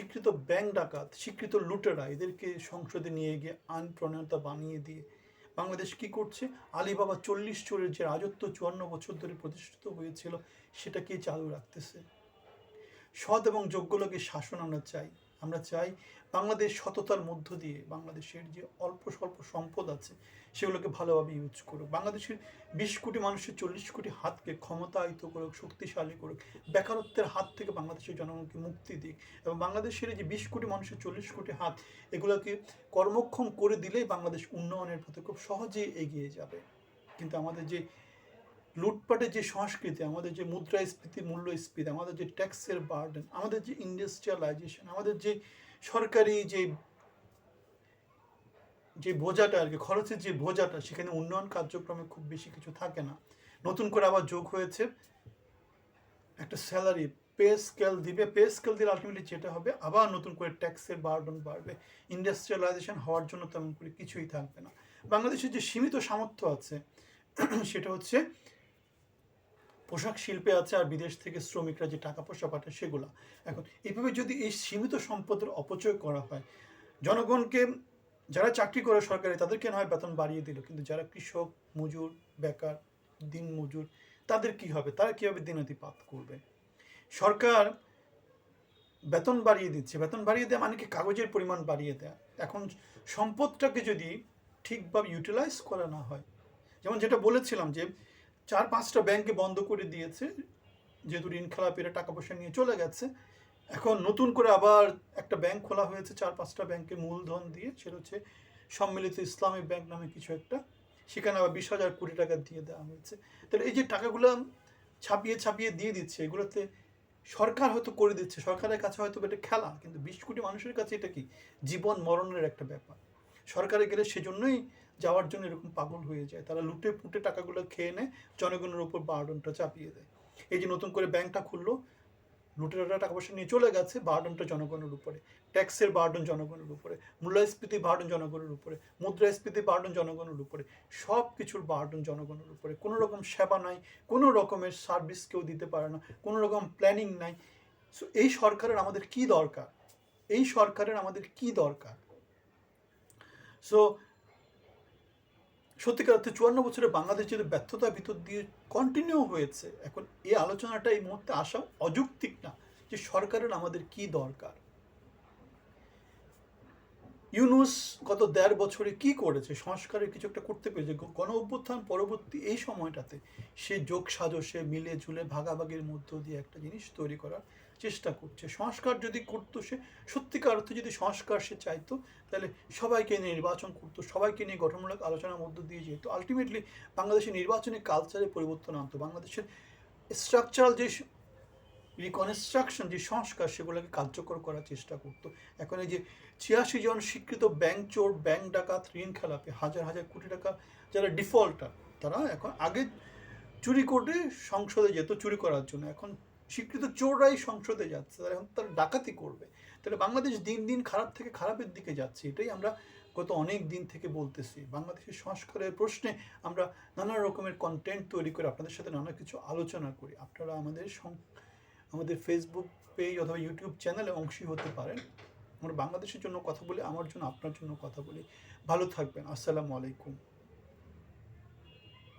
স্বীকৃত ব্যাংক ডাকাত, স্বীকৃত লুটেরা এদেরকে সংসদে নিয়ে গিয়ে আইন প্রণয়তা বানিয়ে দিয়ে বাংলাদেশ কি করছে? আলিবাবা চল্লিশ চোরের যে রাজত্ব চুয়ান্ন বছর ধরে প্রতিষ্ঠিত হয়েছিল সেটাকে চালু রাখতেছে? সৎ এবং যোগ্য লোকের শাসন আমরা চাই। আমরা চাই বাংলাদেশ সততার মধ্য দিয়ে বাংলাদেশের যে অল্প স্বল্প সম্পদ আছে, সেগুলোকে ভালোভাবে ইউজ করুক। বাংলাদেশের বিশ কোটি মানুষের চল্লিশ কোটি হাতকে ক্ষমতায়িত করুক, শক্তিশালী করুক, বেকারত্বের হাত থেকে বাংলাদেশের জনগণকে মুক্তি দিক এবং বাংলাদেশের যে বিশ কোটি মানুষের চল্লিশ কোটি হাত, এগুলোকে কর্মক্ষম করে দিলেই বাংলাদেশ উন্নয়নের পথে খুব সহজেই এগিয়ে যাবে। কিন্তু আমাদের যে লুটপাটের যে সংস্কৃতি, আমাদের যে মুদ্রাস্ফীতি, মূল্যস্ফীতি, আমাদের যে ট্যাক্সের বার্ডেন, আমাদের যে ইন্ডাস্ট্রিয়ালাইজেশন, আমাদের যে সরকারি যে যে বোঝাটা আর কি, খরচের যে বোঝাটা, সেখানে উন্নয়ন কার্যক্রমে খুব বেশি কিছু থাকে না। নতুন করে আবার যোগ হয়েছে একটা স্যালারি পে স্কেল দিবে পে স্কেল দিলে আলটিমেটলি যেটা হবে, আবার নতুন করে ট্যাক্সের বার্ডন বাড়বে। ইন্ডাস্ট্রিয়ালাইজেশন হওয়ার জন্য তেমন করে কিছুই থাকবে না। বাংলাদেশের যে সীমিত সামর্থ্য আছে, সেটা হচ্ছে পোশাক শিল্পে আছে আর বিদেশ থেকে শ্রমিকরা যে টাকা পয়সা পাঠায় সেগুলো। এখন এইভাবে যদি এই সীমিত সম্পদের অপচয় করা হয়, জনগণকে যারা চাকরি করে সরকারি তাদেরকে না হয় বেতন বাড়িয়ে দিল, কিন্তু যারা কৃষক, মজুর, বেকার, দিন মজুর, তাদের কি হবে? তারা কীভাবে দিনাতিপাত করবে? সরকার বেতন বাড়িয়ে দিচ্ছে। বেতন বাড়িয়ে দেওয়া মানে কি কাগজের পরিমাণ বাড়িয়ে দেয়া এখন সম্পদটাকে যদি ঠিকভাবে ইউটিলাইজ করা না হয়, যেমন যেটা বলেছিলাম যে চার পাঁচটা ব্যাংকে বন্ধ করে দিয়েছে, যেহেতু ঋণ খেলাপিরা টাকা পয়সা নিয়ে চলে গেছে। এখন নতুন করে আবার একটা ব্যাংক খোলা হয়েছে, চার পাঁচটা ব্যাংকে মূলধন দিয়ে, সেটা হচ্ছে সম্মিলিত ইসলামী ব্যাংক নামে কিছু একটা। সেখানে আবার বিশ হাজার কোটি টাকা দিয়ে দেওয়া হয়েছে। তাহলে এই যে টাকাগুলো ছাপিয়ে ছাপিয়ে দিয়ে দিচ্ছে, এগুলোতে সরকার হয়তো করে দিচ্ছে, সরকারের কাছে হয়তো এটা খেলা, কিন্তু বিশ কোটি মানুষের কাছে এটা কি? জীবন মরণের একটা ব্যাপার। সরকারে গেলে সেজন্যই যাওয়ার জন্য এরকম পাগল হয়ে যায়। তারা লুটে পুটে টাকাগুলো খেয়ে নেয়, জনগণের উপর বার্ডনটা চাপিয়ে দেয়। এই যে নতুন করে ব্যাংকটা খুললো, লুটেরারা টাকা পয়সা নিয়ে চলে গেছে বার্ডনটা জনগণের উপরে। ট্যাক্সের বার্ডন জনগণের উপরে, মূল্যস্ফীতি বার্ডন জনগণের উপরে, মুদ্রাস্ফীতি বার্ডন জনগণের উপরে সব কিছুর বার্ডন জনগণের উপরে। কোনো রকম সেবা নাই, কোনো রকমের সার্ভিস কেউ দিতে পারে না, কোনো রকম প্ল্যানিং নাই। সো এই সরকারের আমাদের কি দরকার? এই সরকারের আমাদের কি দরকার? সো সত্যিকার অর্থে চুয়ান্ন বছরে বাংলাদেশ যদি ব্যর্থতার ভিতর দিয়ে কন্টিনিউ হয়েছে। এখন এই আলোচনাটা এই মুহূর্তে আসা অযৌক্তিক না যে সরকারের আমাদের কি দরকার। ইউনুস গত দেড় বছরে কি করেছে? সংস্কারের কিছু একটা করতে পেরেছে। গণ অভ্যুত্থান পরবর্তী এই সময়টাতে সে যোগ সাজসে মিলে ঝুলে ভাগাভাগির মধ্য দিয়ে একটা জিনিস তৈরি করার চেষ্টা করছে। সংস্কার যদি করতো সে, সত্যিকার অর্থে যদি সংস্কার সে চাইতো, তাহলে সবাইকে নিয়ে নির্বাচন করতো, সবাইকে নিয়ে গঠনমূলক আলোচনার মধ্য দিয়ে যেত। আলটিমেটলি বাংলাদেশের নির্বাচনী কালচারে পরিবর্তন আনতো। বাংলাদেশের স্ট্রাকচারাল যে রিকনস্ট্রাকশন যে সংস্কার, সেগুলোকে কার্যকর করার চেষ্টা করতো। এখন এই যে ছিয়াশি জন স্বীকৃত ব্যাংক চোর, ব্যাংক ডাকাত, ঋণ খেলাপে, হাজার হাজার কোটি টাকা যারা ডিফল্টার তারা এখন আগে চুরি করে সংসদে যেত, চুরি করার জন্য। এখন স্বীকৃত চোররাই সংসদে যাচ্ছে, তারা এখন তারা ডাকাতি করবে। তাহলে বাংলাদেশ দিন দিন খারাপ থেকে খারাপের দিকে যাচ্ছে, এটাই আমরা গত অনেক দিন থেকে বলতেছি। বাংলাদেশের সংস্কারের প্রশ্নে আমরা নানা রকমের কন্টেন্ট তৈরি করে আপনাদের সাথে নানা কিছু আলোচনা করি। আপনারা আমাদের আমাদের ফেসবুক পেজ অথবা ইউটিউব চ্যানেলে অংশী হতে পারেন। আমরা বাংলাদেশের জন্য কথা বলি, আমার জন্য, আপনার জন্য কথা বলি। ভালো থাকবেন। আসসালামু আলাইকুম।